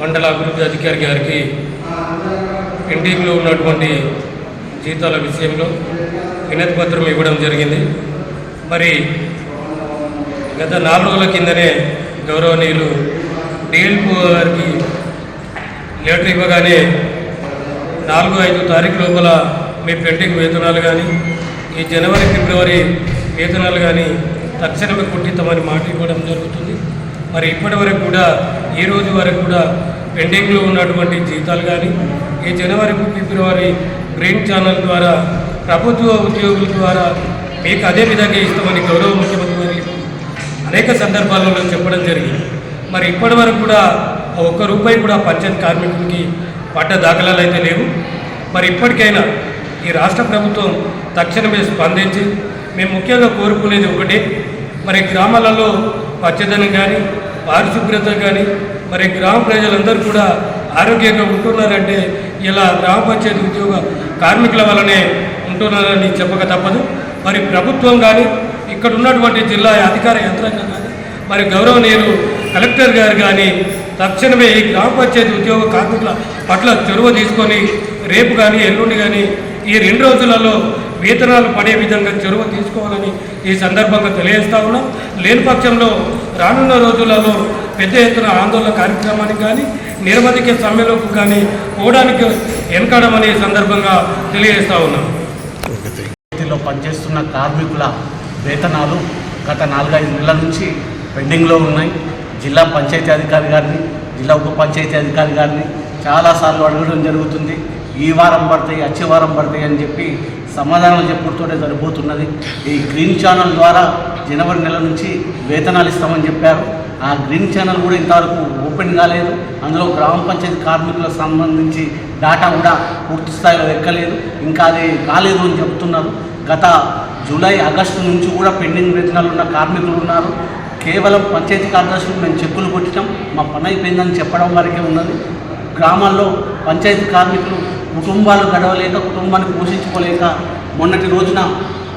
మండల అభివృద్ధి అధికారి గారికి ఎన్టీఏలో ఉన్నటువంటి జీతాల విషయంలో వినతి పత్రం ఇవ్వడం జరిగింది. మరి గత నాలుగు రోజుల కిందనే గౌరవనీయులు డిఎల్పో గారికి లెటర్ ఇవ్వగానే నాలుగు ఐదు తారీఖు లోపల మీ పెండింగ్ వేతనాలు కానీ ఈ జనవరి ఫిబ్రవరి వేతనాలు కానీ తక్షణమే కుట్టిస్తామని మాట ఇవ్వడం జరుగుతుంది. మరి ఇప్పటి వరకు కూడా ఈ రోజు వరకు కూడా పెండింగ్లో ఉన్నటువంటి జీతాలు కానీ ఈ జనవరి ఫిబ్రవరి గ్రీన్ ఛానల్ ద్వారా ప్రభుత్వ ఉద్యోగుల ద్వారా మీకు అదే విధంగా ఇస్తామని గౌరవ ముఖ్యమంత్రి అనేక సందర్భాలలో చెప్పడం జరిగింది. మరి ఇప్పటి వరకు కూడా ఒక్క రూపాయి కూడా పంచాయత్ కార్మికులకి పడ్డ దాఖలాలు అయితే లేవు. మరి ఇప్పటికైనా ఈ రాష్ట్ర ప్రభుత్వం తక్షణమే స్పందించి మేము ముఖ్యంగా కోరుకునేది ఒకటే మరి గ్రామాలలో పచ్చదనం కానీ పారిశుభ్రత కానీ మరి గ్రామ ప్రజలందరూ కూడా ఆరోగ్యంగా ఉంటున్నారంటే ఇలా గ్రామ పంచాయతీ ఉద్యోగ కార్మికుల వల్లనే ఉంటున్నారని చెప్పక తప్పదు. మరి ప్రభుత్వం కానీ ఇక్కడ ఉన్నటువంటి జిల్లా అధికార యంత్రాంగం కానీ మరి గౌరవనీయులు కలెక్టర్ గారు కానీ తక్షణమే ఈ గ్రామ పంచాయతీ ఉద్యోగ కార్మికుల పట్ల చొరవ తీసుకొని రేపు కానీ ఎల్లుండి కానీ ఈ రెండు రోజులలో వేతనాలు పడే విధంగా చొరవ తీసుకోవాలని ఈ సందర్భంగా తెలియజేస్తా ఉన్నాం. లేని పక్షంలో రానున్న రోజులలో పెద్ద ఎత్తున ఆందోళన కార్యక్రమానికి కానీ నిరవధిక సమ్మెలకు కానీ పోవడానికి వెనకాడమని సందర్భంగా తెలియజేస్తా ఉన్నాం. పనిచేస్తున్న కార్మికుల వేతనాలు గత నాలుగైదు నెలల నుంచి పెండింగ్లో ఉన్నాయి. జిల్లా పంచాయతీ అధికారి గారిని జిల్లా ఉప పంచాయతీ అధికారి గారిని చాలాసార్లు అడగడం జరుగుతుంది. ఈ వారం పడతాయి వచ్చే వారం పడతాయి అని చెప్పి సమాధానాలు చెప్పుడుతోనే సరిపోతున్నది. ఈ గ్రీన్ ఛానల్ ద్వారా జనవరి నెల నుంచి వేతనాలు ఇస్తామని చెప్పారు. ఆ గ్రీన్ ఛానల్ కూడా ఇంతవరకు ఓపెన్ కాలేదు. అందులో గ్రామ పంచాయతీ కార్మికులకు సంబంధించి డేటా కూడా పూర్తి స్థాయిలో ఎక్కలేదు. ఇంకా అది కాలేదు అని చెప్తున్నారు. గత జూలై ఆగస్టు నుంచి కూడా పెండింగ్ వేతనాలు ఉన్న కార్మికులు ఉన్నారు. కేవలం పంచాయతీ కార్యదర్శులు మేము చెక్కులు కొట్టడం మా పని అయిపోయిందని చెప్పడం వరకే ఉన్నది. గ్రామాల్లో పంచాయతీ కార్మికులు కుటుంబాలు గడవలేక కుటుంబాన్ని పోషించుకోలేక మొన్నటి రోజున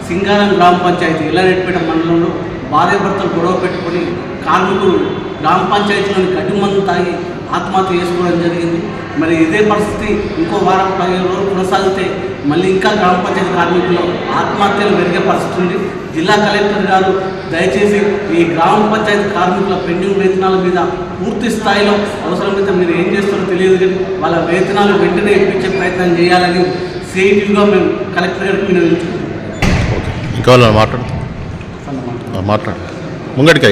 సింగారం గ్రామ పంచాయతీ ఇల్లరెడ్డిపేట మండలంలో భార్యాభర్తలు గొడవ పెట్టుకొని కార్మికులు గ్రామ పంచాయతీలోని గడ్డి మందు తాగి ఆత్మహత్య చేసుకోవడం జరిగింది. మరి ఇదే పరిస్థితి ఇంకో వారం పదిహేను రోజులు కొనసాగితే మళ్ళీ ఇంకా గ్రామ పంచాయతీ కార్మికులు ఆత్మహత్యలు పెరిగే పరిస్థితి ఉంది. జిల్లా కలెక్టర్ గారు దయచేసి ఈ గ్రామ పంచాయతీ కార్మికుల పెండింగ్ వేతనాల మీద పూర్తి స్థాయిలో అవసరమైతే కానీ వాళ్ళ వేతనాలు వెంటనే ఇప్పించే ప్రయత్నం చేయాలని సిఐటిగా మేము కలెక్టర్ గారికి వినియోగించుకుంటున్నాం ఓకే. ఇంకా మాట్లాడు మాట్లాడు. ముంగడికి.